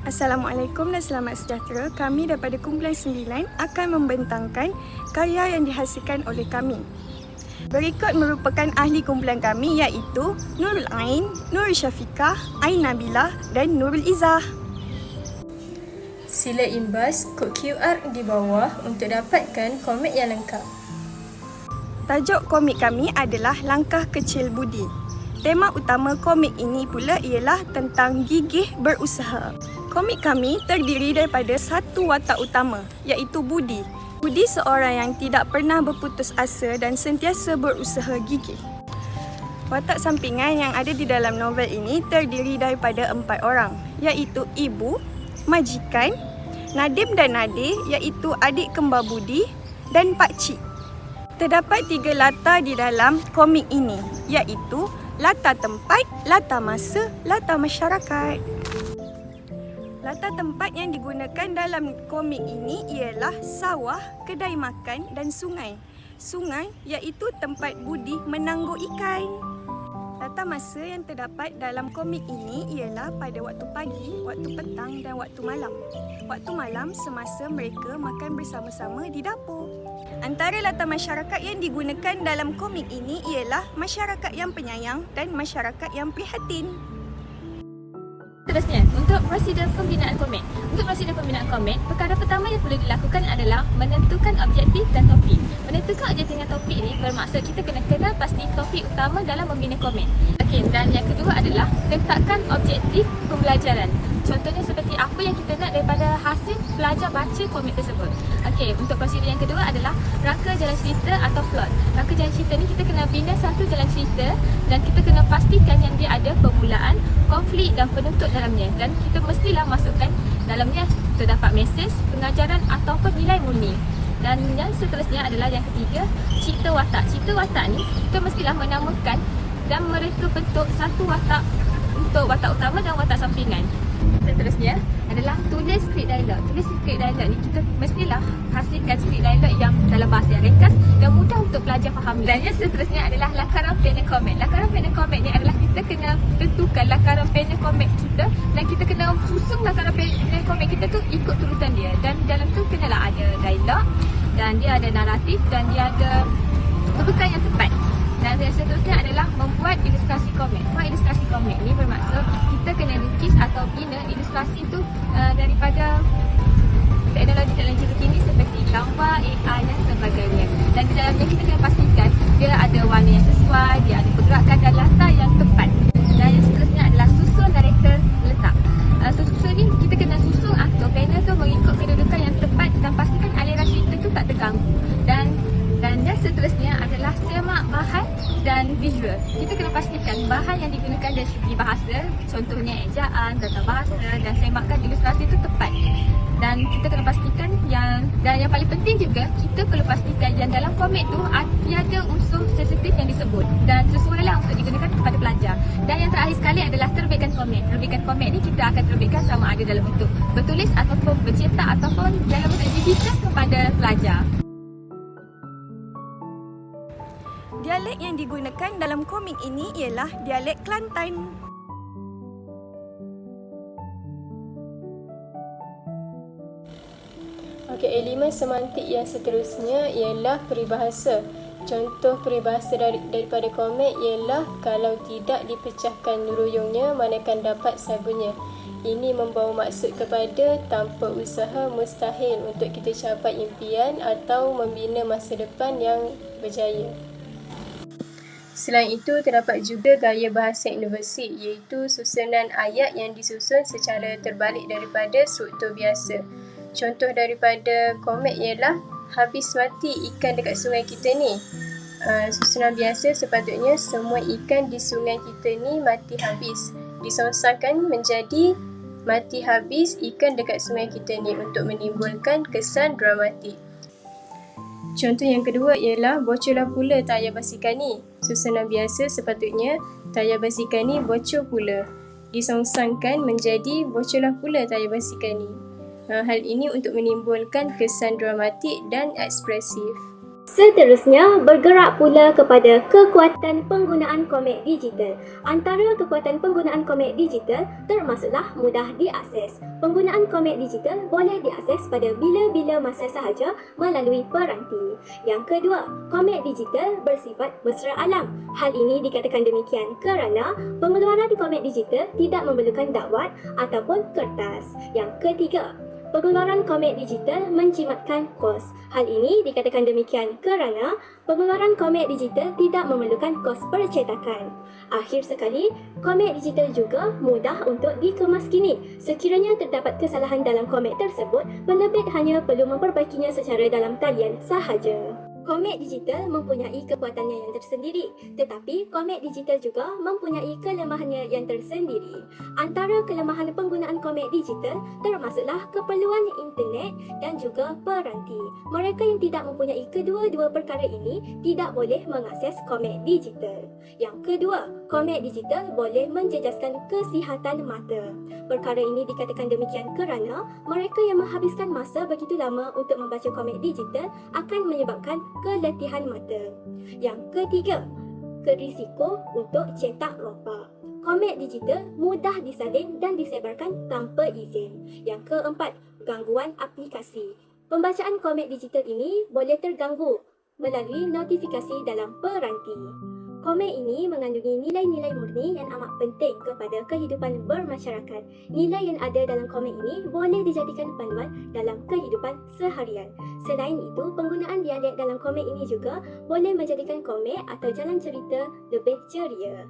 Assalamualaikum dan selamat sejahtera. Kami daripada Kumpulan 9 akan membentangkan karya yang dihasilkan oleh kami. Berikut merupakan ahli kumpulan kami iaitu Nurul Ain, Nurul Syafiqah, Ain Nabila dan Nurul Izzah. Sila imbas kod QR di bawah untuk dapatkan komik yang lengkap. Tajuk komik kami adalah Langkah Kecil Budi. Tema utama komik ini pula ialah tentang gigih berusaha. Komik kami terdiri daripada satu watak utama iaitu Budi. Budi seorang yang tidak pernah berputus asa dan sentiasa berusaha gigih. Watak sampingan yang ada di dalam novel ini terdiri daripada empat orang iaitu ibu, majikan, Nadim dan Nadir iaitu adik kembar Budi dan Pak Cik. Terdapat tiga latar di dalam komik ini iaitu latar tempat, latar masa, latar masyarakat. Latar tempat yang digunakan dalam komik ini ialah sawah, kedai makan dan sungai. Sungai iaitu tempat Budi menangguk ikan. Latar masa yang terdapat dalam komik ini ialah pada waktu pagi, waktu petang dan waktu malam. Waktu malam semasa mereka makan bersama-sama di dapur. Antara latar masyarakat yang digunakan dalam komik ini ialah masyarakat yang penyayang dan masyarakat yang prihatin. Seterusnya, untuk prosedur pembinaan komik. Untuk prosedur pembinaan komik, perkara pertama yang perlu dilakukan adalah menentukan objektif dan topik. Menentukan objektif dan topik ini bermaksud kita kena kenal pasti topik utama dalam membina komik. Okey, dan yang kedua adalah letakkan objektif pembelajaran. Contohnya seperti apa yang kita nak daripada hasil pelajar baca komik tersebut. Okey, untuk prosedur yang kedua adalah rangka jalan cerita atau plot. Rangka jalan cerita ni kita kena bina satu jalan cerita dan kita kena pastikan yang dia ada permulaan, konflik dan penutup dalamnya dan kita mestilah masukkan dalamnya terdapat mesej, pengajaran ataupun nilai murni. Dan yang seterusnya adalah yang ketiga, cipta watak. Cipta watak ni kita mestilah menamakan dan mereka bentuk satu watak untuk watak utama dan watak sampingan. Seterusnya adalah tulis skrip dialog. Tulis skrip dialog ni kita mestilah hasilkan skrip dialog yang dalam bahasa yang ringkas dan mudah untuk pelajar fahami. Dan yang seterusnya adalah lakaran panel komen. Lakaran panel komen ni adalah kita kena tentukan lakaran panel komen kita dan kita kena susun lakaran panel komen kita tu ikut turutan dia. Dan dalam tu kenalah ada dialog dan dia ada naratif dan dia ada rujukan yang tepat. Dan yang seterusnya adalah membuat ilustrasi komik. Buat ilustrasi komik ni bermaksud kita kena lukis atau bina ilustrasi tu uh, daripada teknologi-teknologi terkini seperti gambar, AI dan sebagainya. Dan di dalamnya kita kena pastikan dia ada warna yang sesuai, dia ada pergerakan dan latar yang tepat. Dan yang Kita kena pastikan bahan yang digunakan dari segi bahasa, contohnya ejaan, tata bahasa dan semakan ilustrasi itu tepat. Dan kita kena pastikan yang dan yang paling penting juga kita perlu pastikan yang dalam komik tu tiada unsur sensitif yang disebut dan sesuailah untuk digunakan kepada pelajar. Dan yang terakhir sekali adalah terbitkan komik. Terbitkan komik ni kita akan terbitkan sama ada dalam bentuk bertulis ataupun bercetak ataupun dalam bentuk digital kepada pelajar. Dialek yang digunakan dalam komik ini ialah dialek Kelantan. Okey, elemen semantik yang seterusnya ialah peribahasa. Contoh peribahasa dari, daripada komik ialah kalau tidak dipecahkan nuruyungnya, manakan dapat sabunnya. Ini membawa maksud kepada tanpa usaha mustahil untuk kita capai impian atau membina masa depan yang berjaya. Selain itu, terdapat juga gaya bahasa universik iaitu susunan ayat yang disusun secara terbalik daripada struktur biasa. Contoh daripada komik ialah habis mati ikan dekat sungai kita ni. Uh, susunan biasa sepatutnya semua ikan di sungai kita ni mati habis. Disongsangkan menjadi mati habis ikan dekat sungai kita ni untuk menimbulkan kesan dramatik. Contoh yang kedua ialah bocorlah pula tayar basikal ni. Susunan biasa sepatutnya tayar basikal ni bocor pula. Disongsangkan menjadi bocorlah pula tayar basikal ni. Ha, hal ini untuk menimbulkan kesan dramatik dan ekspresif. Seterusnya, bergerak pula kepada kekuatan penggunaan komik digital. Antara kekuatan penggunaan komik digital termasuklah mudah diakses. Penggunaan komik digital boleh diakses pada bila-bila masa sahaja melalui peranti. Yang kedua, komik digital bersifat mesra alam. Hal ini dikatakan demikian kerana pengeluaran komik digital tidak memerlukan dakwat ataupun kertas. Yang ketiga, Pengeluaran komik digital menjimatkan kos. Hal ini dikatakan demikian kerana pengeluaran komik digital tidak memerlukan kos percetakan. Akhir sekali, komik digital juga mudah untuk dikemaskini. Sekiranya terdapat kesalahan dalam komik tersebut, penerbit hanya perlu memperbaikinya secara dalam talian sahaja. Komik digital mempunyai kekuatannya yang tersendiri, tetapi komik digital juga mempunyai kelemahannya yang tersendiri. Antara kelemahan penggunaan komik digital termasuklah keperluan internet dan juga peranti. Mereka yang tidak mempunyai kedua-dua perkara ini tidak boleh mengakses komik digital. Yang kedua, komik digital boleh menjejaskan kesihatan mata. Perkara ini dikatakan demikian kerana mereka yang menghabiskan masa begitu lama untuk membaca komik digital akan menyebabkan keletihan mata. Yang ketiga, kerisiko untuk cetak ropak. Komik digital mudah disalin dan disebarkan tanpa izin. Yang keempat, gangguan aplikasi. Pembacaan komik digital ini boleh terganggu melalui notifikasi dalam peranti. Komik ini mengandungi nilai-nilai murni yang amat penting kepada kehidupan bermasyarakat. Nilai yang ada dalam komik ini boleh dijadikan panduan dalam kehidupan seharian. Selain itu, penggunaan dialek dalam komik ini juga boleh menjadikan komik atau jalan cerita lebih ceria.